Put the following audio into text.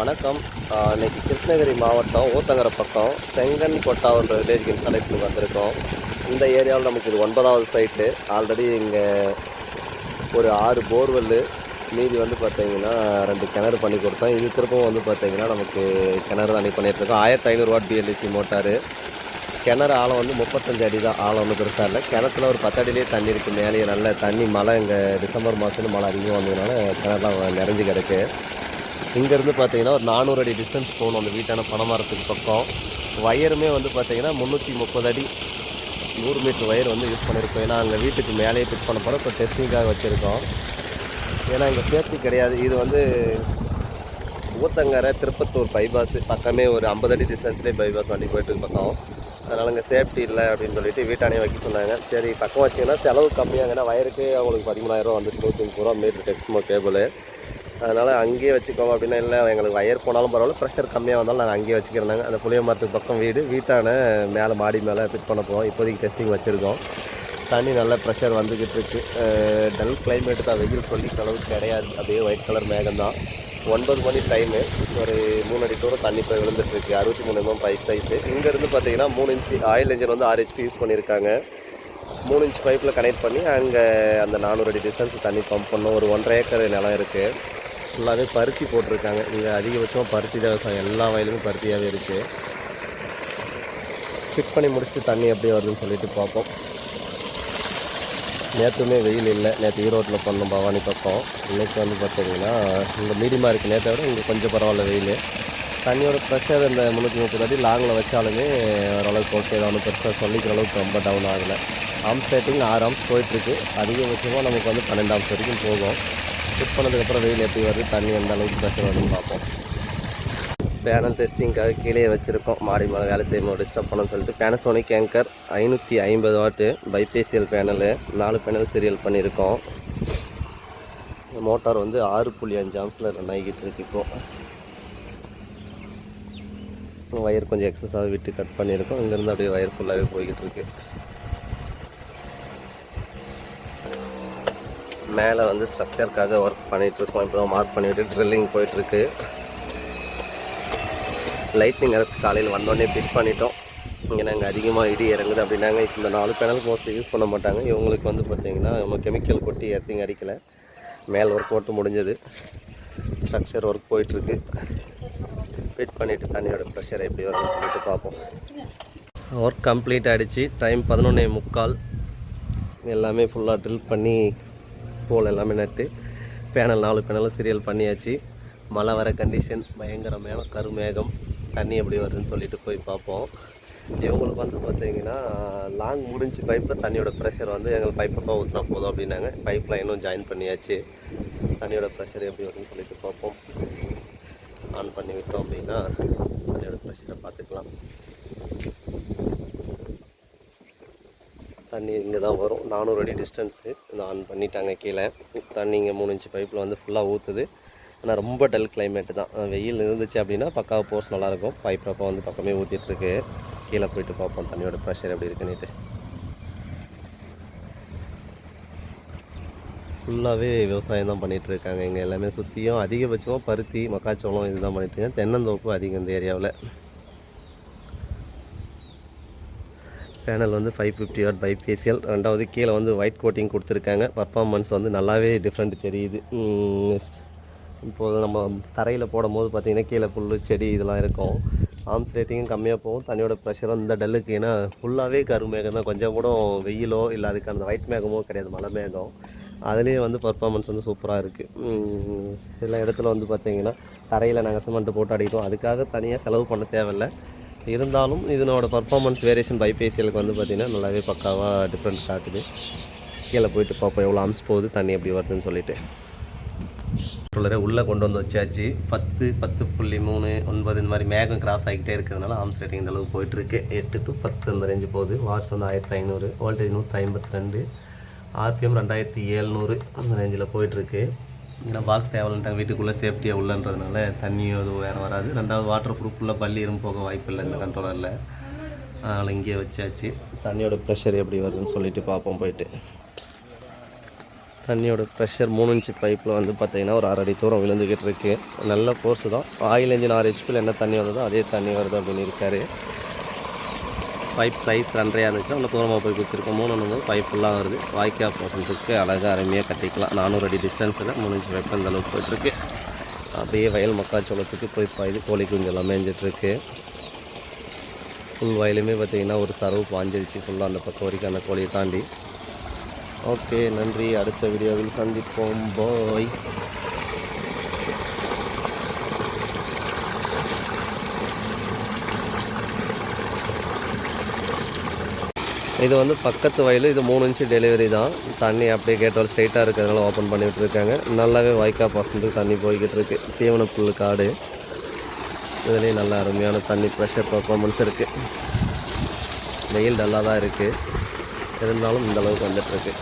வணக்கம். இன்றைக்கி கிருஷ்ணகிரி மாவட்டம் ஊத்தங்கரை பக்கம் செங்கன் கொட்டாவுன்ற வில்லேஜ் இன்ஸ்டாலேஷனுக்கு வந்திருக்கோம். இந்த ஏரியாவில் நமக்கு இது ஒன்பதாவது சைட்டு ஆல்ரெடி இங்கே ஒரு ஆறு போர்வெல்லு மீதி வந்து பார்த்தீங்கன்னா ரெண்டு கிணறு பண்ணி கொடுத்தோம். இது திருப்பவும் வந்து பார்த்தீங்கன்னா நமக்கு கிணறு தண்ணி பண்ணிகிட்ருக்கோம் ஆயிரத்தி ஐநூறு வாட் மோட்டார் மோட்டாரு. கிணறு ஆழம் வந்து முப்பத்தஞ்சு அடி தான். ஆழம் ஒன்றும் பெருசாக இல்லை. கிணத்துல ஒரு பத்தடியிலே தண்ணி இருக்குது மேலேயே நல்ல தண்ணி மழை இங்கே டிசம்பர் மாதத்துல மழை அதிகமாக வந்ததுனால கிணறுலாம் நிறைஞ்சு கிடக்கு. இங்கேருந்து பார்த்தீங்கன்னா ஒரு நானூறு அடி டிஸ்டன்ஸ் போகணும் அந்த வீட்டான பனைமரத்துக்கு பக்கம். ஒயருமே வந்து பார்த்தீங்கன்னா முந்நூற்றி முப்பது அடி நூறு மீட்டர் வயர் வந்து யூஸ் பண்ணியிருக்கோம். ஏன்னா அங்கே வீட்டுக்கு மேலேயே ஃபிட் பண்ண போகிறோம் இப்போ டெஸ்டிங்காக வச்சுருக்கோம். ஏன்னா இங்கே சேஃப்டி கிடையாது. இது வந்து ஊத்தங்கரை திருப்பத்தூர் பைபாஸ் பக்கமே ஒரு ஐம்பது அடி டிஸ்டன்ஸ்லேயே பைபாஸ் வண்டி போயிட்டு பக்கம். அதனால் இங்கே சேஃப்டி இல்லை அப்படின்னு சொல்லிட்டு வீட்டானே வைக்க சொன்னாங்க. சரி பக்கம் வச்சிங்கன்னா செலவு கம்மியாங்கன்னா வயருக்கு அவங்களுக்கு பதிமூணாயிரம் வந்துட்டு நூற்றி முப்பது ரூபா மீட்ரு டெக்ஸ்மோ கேபிள் அதனால் அங்கேயே வச்சுக்கோங்க அப்படின்னா இல்லை எங்களுக்கு வயர் போனாலும் பரவாயில்ல ப்ரெஷர் கம்மியாக வந்தாலும் நாங்கள் அங்கேயே வச்சுக்கிறோங்க அந்த புளிய மரத்துக்கு பக்கம் வீடு வீட்டான மேலே மாடி மேலே ஃபிட் பண்ண போகிறோம் இப்போதைக்கு டெஸ்டிங் வச்சுருக்கோம். தண்ணி நல்ல ப்ரெஷர் வந்துக்கிட்டு இருக்கு. டல் கிளைமேட் தான். வெயில் சொல்லி அளவுக்கு கிடையாது. அப்படியே ஒயிட் கலர் மேகம் தான் ஒன்பது மணி டைமு ஒரு மூணு அடி தூரம் தண்ணி போய் விழுந்துட்டுருக்கு அறுபத்தி மூணு mm எம்எம் பைப் சைஸு இங்கேருந்து பார்த்தீங்கன்னா மூணு இன்ச்சு ஆயில் இன்ஜின் வந்து ஆறு ஹெச்பி யூஸ் பண்ணியிருக்காங்க மூணு இன்ச் பைப்பில் கனெக்ட் பண்ணி அங்கே அந்த நானூறு அடி டிஸ்டன்ஸ் தண்ணி பம்ப் பண்ணோம். ஒரு ஒன்றரை ஏக்கர் நிலம் இருக்குது ஃபுல்லாகவே பருத்தி போட்டிருக்காங்க. இங்கே அதிகபட்சமாக பருத்தி தான் விவசாயம். எல்லா வயலுமே பருத்தியாகவே இருக்குது ஃபிட் பண்ணி முடிச்சுட்டு தண்ணி எப்படி வருதுன்னு சொல்லிட்டு பார்ப்போம். நேற்றுமே வெயில் இல்லை. நேற்று ஈரோட்டில் பண்ணோம் பவானி பக்கம். இன்னைக்கு வந்து பார்த்தீங்கன்னா இங்கே மீடியமாக இருக்குது நேற்றை விட இங்கே கொஞ்சம் பரவாயில்ல வெயில். தண்ணியோட ப்ரெஷர் இந்த முந்நூற்றி முப்பது அடி லாங்கில் வச்சாலுமே ஓரளவுக்கு ஓகே தான். ஒன்றும் பெருசாக சொல்லிக்கிற அளவுக்கு ரொம்ப டவுன் ஆகலை. ஆம்ஸ் ரேட்டிங் ஆறு ஆம்ஸ் போயிட்டுருக்கு அதிகபட்சமாக நமக்கு வந்து பன்னெண்டு ஆம்ஸ் வரைக்கும் போகும். ஃபிட் பண்ணதுக்கப்புறம் வெயில் எப்படி வருது தண்ணி எந்த அளவுக்கு ப்ரெஷர் வருதுன்னு பார்ப்போம். பேனல் டெஸ்டிங்காக கீழே வச்சுருக்கோம். மாடி மேலே வேலை செய்யணும் டிஸ்டர்ப் பண்ணணும்னு சொல்லிட்டு பேனசோனிக் ஏங்கர் ஐநூற்றி ஐம்பது வாட்டு பைபேசியல் பேனலு நாலு பேனல் சீரியல் பண்ணியிருக்கோம். மோட்டார் வந்து ஆறு புள்ளி அஞ்சு ஆம்ஸில் ரன் ஆகிக்கிட்டு இருக்கு இப்போது ஒயர் கொஞ்சம் எக்ஸஸாக விட்டு கட் பண்ணியிருக்கோம். இங்கேருந்து அப்படியே ஒயர் ஃபுல்லாகவே போய்கிட்டு இருக்குது மேலே வந்து ஸ்ட்ரக்சருக்காக ஒர்க் பண்ணிகிட்ருக்கோம் இப்போ இப்போ மார்க் பண்ணிவிட்டு ட்ரில்லிங் போயிட்டுருக்கு. லைட்னிங் அரெஸ்ட் காலையில் வந்தோடனே ஃபிட் பண்ணிட்டோம். இங்கே நாங்கள் அதிகமாக இடி இறங்குது. அப்படின்னாங்க இந்த நாலு பேனல் மோஸ்ட்லி யூஸ் பண்ண மாட்டாங்க. இவங்களுக்கு வந்து பார்த்திங்கன்னா நம்ம கெமிக்கல் கொட்டி எர்த்திங் அடிக்கலை. மேல் ஒர்க் மட்டும் முடிஞ்சது. ஸ்ட்ரக்சர் ஒர்க் போயிட்டுருக்கு. ஃபிட் பண்ணிவிட்டு தண்ணியோட ப்ரெஷர் எப்படி வரும்னு சொல்லிட்டு பார்ப்போம். ஒர்க் கம்ப்ளீட் ஆகிடுச்சு டைம் பதினொன்னே முக்கால். எல்லாமே ஃபுல்லாக ட்ரில் பண்ணி போல் எல்லாமே நட்டு பேனல் நாலு பேனலும் சீரியல் பண்ணியாச்சு. மழை வர கண்டிஷன் பயங்கரமான கருமேகம் தண்ணி எப்படி வருதுன்னு சொல்லிட்டு போய் பார்ப்போம். இவங்களுக்கு வந்து பார்த்தீங்கன்னா லாங் முடிஞ்சு பைப்பில் தண்ணியோட ப்ரெஷர் வந்து எங்களுக்கு பைப்பை பக்கம் ஊற்றினா போதும் அப்படின்னாங்க. பைப் லைனும் ஜாயின் பண்ணியாச்சு. தண்ணியோட ப்ரெஷர் எப்படி வருதுன்னு சொல்லிட்டு பார்ப்போம். ஆன் பண்ணி விட்டோம் அப்படின்னா தண்ணியோட ப்ரெஷரை பார்த்துக்கலாம். தண்ணி இங்கே தான் வரும். நானூறு அடி டிஸ்டன்ஸு இதை ஆன் பண்ணிட்டாங்க கீழே. தண்ணி இங்கே மூணு இன்ச்சு பைப்பில் வந்து ஃபுல்லாக ஊற்றுது ஆனால் ரொம்ப டல் கிளைமேட்டு தான். வெயில் இருந்துச்சு அப்படின்னா பக்காவாக போர்ஸ் நல்லாயிருக்கும் பைப் பக்கம் வந்து பக்கமே ஊற்றிட்டுருக்கு கீழே போயிட்டு பார்ப்போம். தண்ணியோட ப்ரெஷர் எப்படி இருக்குன்னுட்டு. ஃபுல்லாகவே விவசாயம் தான் பண்ணிகிட்டு இருக்காங்க. இங்கே எல்லாமே சுற்றியும் அதிகபட்சமாக பருத்தி மக்காச்சோளம் இதுதான் பண்ணிட்டு இருக்காங்க. தென்னந்தோப்பு அதிகம் இந்த ஏரியாவில் பேனல் வந்து ஃபைவ் ஃபிஃப்டி வாட் பைபேசியல் ரெண்டாவது கீழே வந்து ஒயிட் கோட்டிங் கொடுத்துருக்காங்க. பர்ஃபார்மன்ஸ் வந்து நல்லாவே டிஃப்ரெண்ட் தெரியுது. இப்போது நம்ம தரையில் போடும்போது பார்த்திங்கன்னா கீழே புல் செடி இதெல்லாம் இருக்கும். ஆர்ம்ஸ் ரேட்டிங்கும் கம்மியாக போகும். தண்ணியோட ப்ரெஷரும் இந்த டல்லுக்கு. ஏன்னா ஃபுல்லாகவே கருமேகம் தான். கொஞ்சம் கூட வெயிலோ இல்லை அதுக்கு அந்த ஒயிட் மேகமோ கிடையாது. மழை மேகம். அதுலேயே வந்து பர்ஃபாமன்ஸ் வந்து சூப்பராக இருக்குது சில இடத்துல வந்து பார்த்தீங்கன்னா தரையில் நாங்கள் சிமெண்ட்டு போட்டு அடிக்கிறோம். அதுக்காக தனியாக செலவு பண்ண தேவையில்லை. இருந்தாலும் இதனோட பர்ஃபார்மன்ஸ் வேரியேஷன் பைபேசியலுக்கு வந்து பார்த்திங்கன்னா நல்லாவே பக்காவாக டிஃப்ரெண்ட் காட்டுது. கீழே போயிட்டு பார்ப்போம் எவ்வளோ அம்ஸ் போகுது தண்ணி எப்படி வருதுன்னு சொல்லிட்டு. உள்ளே உள்ளே கொண்டு வந்து வச்சாச்சு. பத்து பத்து புள்ளி மூணு ஒன்பது இந்த மாதிரி மேகம் கிராஸ் ஆகிக்கிட்டே இருக்கிறதுனால ஆம்ஸ் ரேட்டிங் இந்த அளவுக்கு போயிட்டுருக்கு எட்டு டு பத்து அந்த ரேஞ்சு போகுது. வாட்ஸ் வந்து ஆயிரத்தி ஐநூறு வோல்டேஜ் நூற்றி ஐம்பத்தி ரெண்டு ஆர்பிஎம் ரெண்டாயிரத்தி ஏழ்நூறு அந்த ரேஞ்சில் போயிட்டுருக்கு ஏன்னா பாக்ஸ் தேவையில்லைன்ட்டாங்க வீட்டுக்குள்ளே சேஃப்டியாக உள்ளன்றதுனால தண்ணியும் எதுவும் வேறு வராது. ரெண்டாவது வாட்டர் ப்ரூஃபுள்ள பள்ளி எறும்பு போக வாய்ப்பு இல்லை இந்த கண்ட்ரோலரில் அதனால் இங்கேயே வச்சாச்சு. தண்ணியோட ப்ரெஷர் எப்படி வருதுன்னு சொல்லிட்டு பார்ப்போம் போயிட்டு. தண்ணியோட ப்ரெஷர் மூணு இன்ச்சு பைப்பில் வந்து பார்த்தீங்கன்னா ஒரு அரை அடி தூரம் விழுந்துக்கிட்டு இருக்குது நல்ல ஃபோர்ஸு தான். ஆயில் இன்ஜின் ஆறு ஹெச்பியில் என்ன தண்ணி வருதோ அதே தண்ணி வருது அப்படின்னு இருக்காரு. பைப் சைஸ் ரெண்டரையாக இருந்துச்சுன்னா இன்னும் தூரமாக போய் குச்சிருக்கோம் மூணு வந்து பைப் ஃபுல்லாக வருது. வாய்க்கா போசத்துக்கு அழகாக அருமையாக கட்டிக்கலாம். நானூறு அடி டிஸ்டன்ஸில் மூணு இன்ச்சு பைப் அந்த அளவுக்கு போயிட்டுருக்கு. அப்படியே வயல் மக்காச்சோளத்துக்கு போய் பாயுது. கோழி குஞ்சு எல்லாம் மேய்ஞ்சிட்ருக்கு ஃபுல் வயலுமே பார்த்திங்கன்னா ஒரு சரவு பாஞ்சிருச்சு. ஃபுல்லாக அந்த பக்கம் வரைக்கும் அந்த கோழியை தாண்டி. ஓகே நன்றி. அடுத்த வீடியோவில் சந்திப்போம். பாய் இது வந்து பக்கத்து வயல் இது மூணு இன்ச்சு டெலிவரி தான். தண்ணி அப்படியே கேட்டால் ஸ்ட்ரைட்டாக இருக்கிறதுனால ஓப்பன் பண்ணிகிட்டு இருக்காங்க. நல்லாவே வாய்க்கா பசங்களுக்கு தண்ணி போய்கிட்டு இருக்கு. தீவன புல் காடு. இதுலேயும் நல்லா அருமையான தண்ணி ப்ரெஷர் பர்ஃபார்மன்ஸ் இருக்குது வெயில் டல்லாக தான் இருக்குது இருந்தாலும் இந்தளவுக்கு வந்துட்டுருக்கு